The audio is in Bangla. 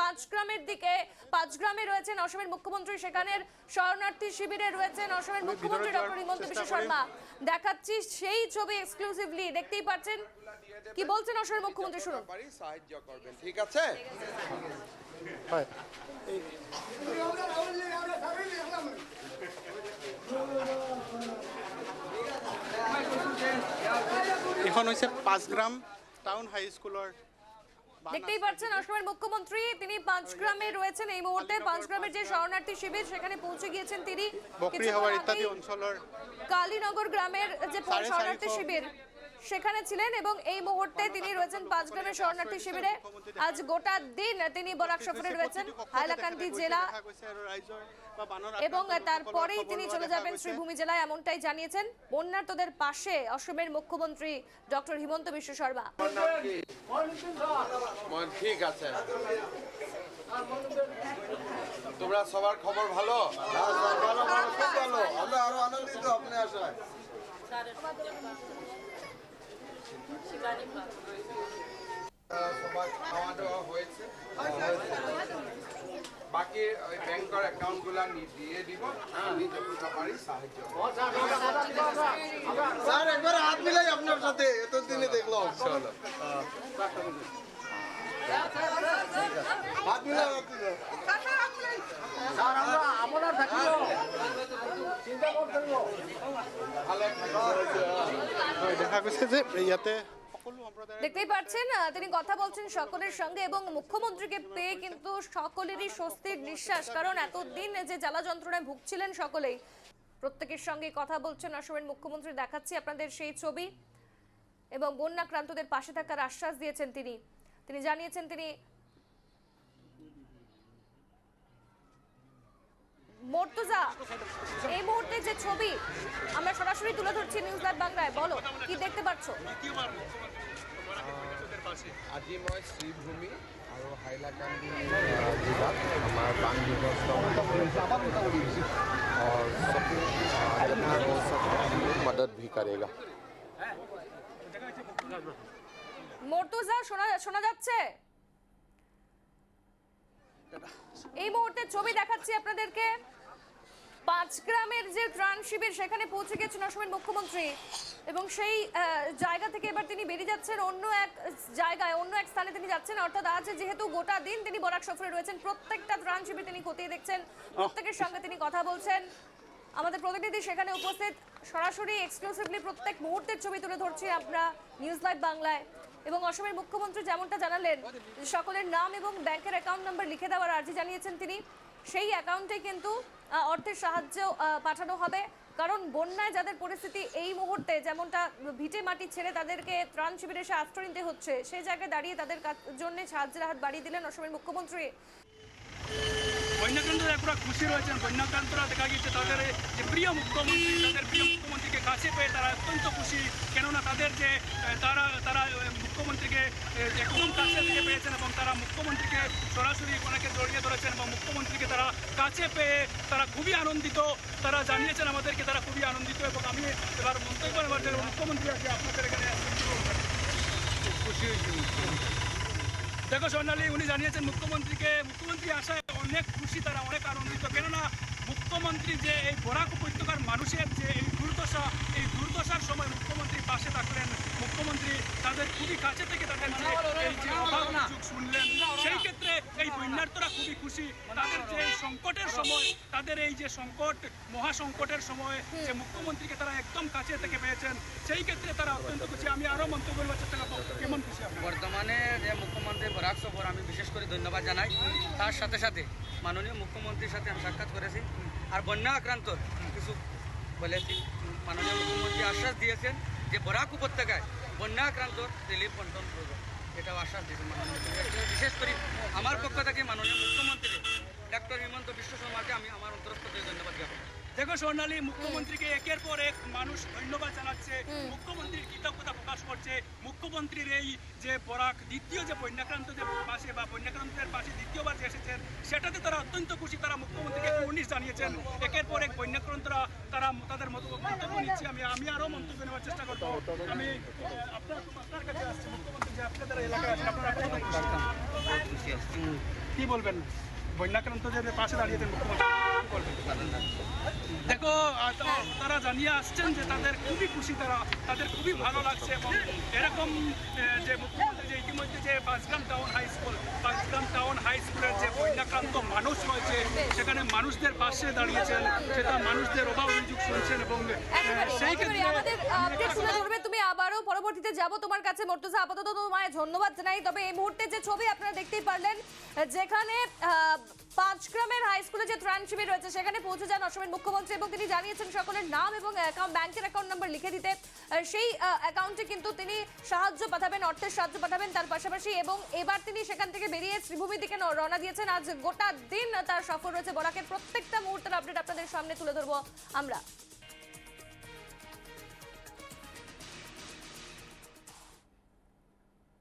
পাঁচগ্রামের দিকে পাঁচগ্রামে রয়েছেন অসমের মুখ্যমন্ত্রী সেখানের শরণার্থী শিবিরে রয়েছেন অসমের মুখ্যমন্ত্রী ডক্টর হিমন্ত বিশ্ব শর্মা। দেখাচ্ছি সেই ছবি এক্সক্লুসিভলি দেখতেই পাচ্ছেন? কি বলছেন অসমের মুখ্যমন্ত্রী শুনুন। সাহায্য করবেন ঠিক আছে? এখন হৈছে পাঁচগ্ৰাম টাউন হাই স্কুলৰ দেখতেই পাচ্ছেন অসমের মুখ্যমন্ত্রী তিনি পাঁচগ্রামে রয়েছেন এই মুহূর্তে পাঁচগ্রামের যে শরণার্থী শিবির সেখানে পৌঁছে গিয়েছেন তিনি। কালীনগর গ্রামের যে শরণার্থী শিবির সেখানে ছিলেন এবং এই মুহূর্তে তিনি রয়েছেন পাঁচগ্রামের শরণার্থী শিবিরে। আজ গোটা দিন তিনি বরাক সফরে রয়েছেন হাইলাকান্দি জেলা। এবং তারপরেই তিনি চলে যাবেন শ্রীভূমি জেলায় এমনটাই জানিয়েছেন বন্যার্তদের পাশে অসমের মুখ্যমন্ত্রী ডক্টর হিমন্ত বিশ্ব শর্মা। ঠিক আছে। তোমরা সবার খবর ভালো? ভালো। আমরা আরও আনন্দিত আপনি আসায় খাওয়া দাওয়া হয়েছে বাকি ওই ব্যাংকের অ্যাকাউন্টগুলা দিয়ে দিব আমি যতটা পারি সাহায্য স্যার একবার হাত মিলাই আপনার সাথে এতদিনে দেখলাম। চলো হাত মিলাই হাত মিলাই। ভালো থাকো। দেখতেই পাচ্ছেন তিনি কথা বলছেন সকলের সঙ্গে এবং মুখ্যমন্ত্রীকে পেয়ে কিন্তু সকলেরই স্বস্তির নিঃশ্বাস, কারণ এতদিন যে জ্বালা যন্ত্রণায় ভুগছিলেন সকলেই। প্রত্যেকের সঙ্গে কথা বলছেন অসমের মুখ্যমন্ত্রী, দেখাচ্ছি আপনাদের সেই ছবি। এবং বন্যাক্রান্তদের পাশে থাকার আশ্বাস দিয়েছেন তিনি। তিনি জানিয়েছেন তিনি মর্তুজা এই মুহূর্তে যে ছবি আমরা সরাসরি তুলে ধরছি নিউজ লাইভ বাংলায় বলো কি দেখতে পাচ্ছ? আজি মই শ্ৰীভূমি আৰু হাইলাকান্দি জিলাত আমাৰ বান মদত ভি করেগা শোনা শোনা যাচ্ছে? এই মুহূর্তে ছবি দেখাচ্ছি আপনাদেরকে। পাঁচ গ্রামের যে ত্রাণ শিবির, সেখানে পৌঁছে গেছেন অসমের মুখ্যমন্ত্রী। এবং সেই জায়গা থেকে এবার তিনি বেরিয়ে যাচ্ছেন অন্য এক জায়গায়, অন্য এক স্থানে তিনি যাচ্ছেন। অর্থাৎ আজ যেহেতু গোটা দিন তিনি বরাক সফরে রয়েছেন, প্রত্যেকটা ত্রাণ শিবির তিনি খতিয়ে দেখছেন। প্রত্যেকের সঙ্গে তিনি কথা বলছেন। আমাদের প্রতিনিধি সেখানে উপস্থিত। সরাসরি এক্সক্লুসিভলি প্রত্যেক মুহূর্তের ছবি তুলে ধরছি আমরা নিউজ লাইভ বাংলায়। এবং অসমের মুখ্যমন্ত্রী যেমনটা জানালেন, সকলের নাম এবং ব্যাংকের অ্যাকাউন্ট নাম্বার লিখে দেওয়ার আর্জি জানিয়েছেন তিনি। সেই অ্যাকাউন্টে কিন্তু অর্থের সাহায্য পাঠানো হবে। কারণ বন্যায় যাদের পরিস্থিতি এই মুহূর্তে যেমনটা ভিটে মাটি ছেড়ে তাদেরকে ত্রাণ শিবিরে এসে আশ্রয় নিতে হচ্ছে, সেই জায়গায় দাঁড়িয়ে তাদের জন্য সাহায্যের হাত বাড়িয়ে দিলেন অসমের মুখ্যমন্ত্রী। বন্যাক্রান্তরা পুরো খুশি রয়েছেন। বন্যাক্রান্তরা দেখা গিয়েছে তাদের যে প্রিয় মুখ্যমন্ত্রী, তাদের প্রিয় মুখ্যমন্ত্রীকে কাছে পেয়ে তারা অত্যন্ত খুশি। কেননা তাদের যে, তারা তারা মুখ্যমন্ত্রীকে একদম কাছে থেকে পেয়েছেন এবং তারা মুখ্যমন্ত্রীকে সরাসরি অনেকে জড়িয়ে ধরেছেন এবং মুখ্যমন্ত্রীকে তারা কাছে পেয়ে তারা খুবই আনন্দিত। তারা জানিয়েছেন আমাদেরকে তারা খুবই আনন্দিত এবং আমি এবার মন্তব্য নেবার মুখ্যমন্ত্রী আছে আপনাদের এখানে খুশি হয়েছি। দেখো সোনালি, উনি জানিয়েছেন মুখ্যমন্ত্রীকে, মুখ্যমন্ত্রী আসায় অনেক খুশি, তারা অনেক আনন্দিত। কেননা মুখ্যমন্ত্রী যে এই বরাক উপত্যকার মানুষের যে এই দুর্দশা, এই দুর্দশার সময় মুখ্যমন্ত্রী পাশে তাদের খুবই কাছে থেকে তাদের যে এই যে শুনলেন সেই ক্ষেত্রে এই বন্যার্থরা খুবই খুশি। তাদের যে এই সংকটের সময় তাদের এই যে সংকট মহা সংকটের সময় যে মুখ্যমন্ত্রীকে তারা একদম কাছে থেকে পেয়েছেন সেই ক্ষেত্রে তারা অত্যন্ত খুশি। আমি আরও মন্তব্য করবার চেষ্টা করব। কেমন খুশি বর্তমানে যে মুখ্যমন্ত্রী বরাক সফর আমি বিশেষ করে ধন্যবাদ জানাই। তার সাথে সাথে মাননীয় মুখ্যমন্ত্রীর সাথে আমি সাক্ষাৎ করেছি। আর বন্যা আক্রান্ত কিছু বলেছি মাননীয় মুখ্যমন্ত্রী আশ্বাস দিয়েছেন যে বরাক উপত্যকায় বন্যা আক্রান্ত রিলিফ বন্টন করবে এটাও আশ্বাস দিয়েছে মাননীয় বিশেষ করে আমার পক্ষ থেকে মাননীয় মুখ্যমন্ত্রী ডাক্তার হিমন্ত বিশ্ব শর্মাকে আমি আমার অন্তরস্থ ধন্যবাদ জ্ঞাপন। দেখো সোনালী মুখ্যমন্ত্রীকে একের পর এক মানুষ ধন্যবাদ জানাচ্ছে। করছে মুখ্যমন্ত্রীর এই যে বরাক দ্বিতীয় যে বন্যাক্রান্ত যে পাশে বা বন্যাক্রান্তের পাশে দ্বিতীয়বার যে এসেছেন সেটাতে তারা অত্যন্ত খুশি। তারা মুখ্যমন্ত্রীকে কুর্নিশ জানিয়েছেন। একের পর এক বন্যাক্রান্তরা তারা তাদের মতো মন্তব্য নিচ্ছে। আমি আমি আরও মন্তব্য নেওয়ার চেষ্টা করব। আমি আপনার আপনার কাছে আসছি। মুখ্যমন্ত্রী যে আপনাদের এলাকায় আছেন আপনারা কি বলবেন? বন্যাক্রান্তদের পাশে দাঁড়িয়েছেন মুখ্যমন্ত্রী দেখো তারা জানিয়ে আসছেন যে তাদের খুবই খুশি তারা তাদের খুবই ভালো লাগছে এবং এরকম যে মুখ্যমন্ত্রী যে ইতিমধ্যে যে Panchgram town high school Panchgram town high স্কুলের যে বন্যাক্রান্ত মানুষ রয়েছে সেখানে মানুষদের পাশে দাঁড়িয়েছেন সেটা মানুষদের অভাব অভিযোগ শুনছেন এবং সেই ক্ষেত্রে আমাদের আপডেট তুলে ধরবে তুমি আবারও পরবর্তীতে যাব তোমার কাছে মর্তুজা আপাতত তোমায় ধন্যবাদ জানাই। তবে এই মুহূর্তে যে ছবি আপনারা দেখতেই পারলেন যেখানে আহ, পাঁচগ্রামের হাই স্কুলে যে ত্রাণ শিবির রয়েছে সেখানে পৌঁছে যান অসমের মুখ্যমন্ত্রী এবং তিনি জানিয়েছেন সকলের নাম এবং ব্যাংকের অ্যাকাউন্ট নাম্বার লিখে দিতে। সেই অ্যাকাউন্টে কিন্তু তিনি সাহায্য পাঠাবেন অর্থের সাহায্য পাঠাবেন তার পাশাপাশি এবং এবার তিনি সেখান থেকে বেরিয়ে শ্রীভূমির দিকে রওনা দিয়েছেন। আজ গোটা দিন তার সফর রয়েছে বরাকের। প্রত্যেকটা মুহূর্তের আপডেট আপনাদের সামনে তুলে ধরবো আমরা।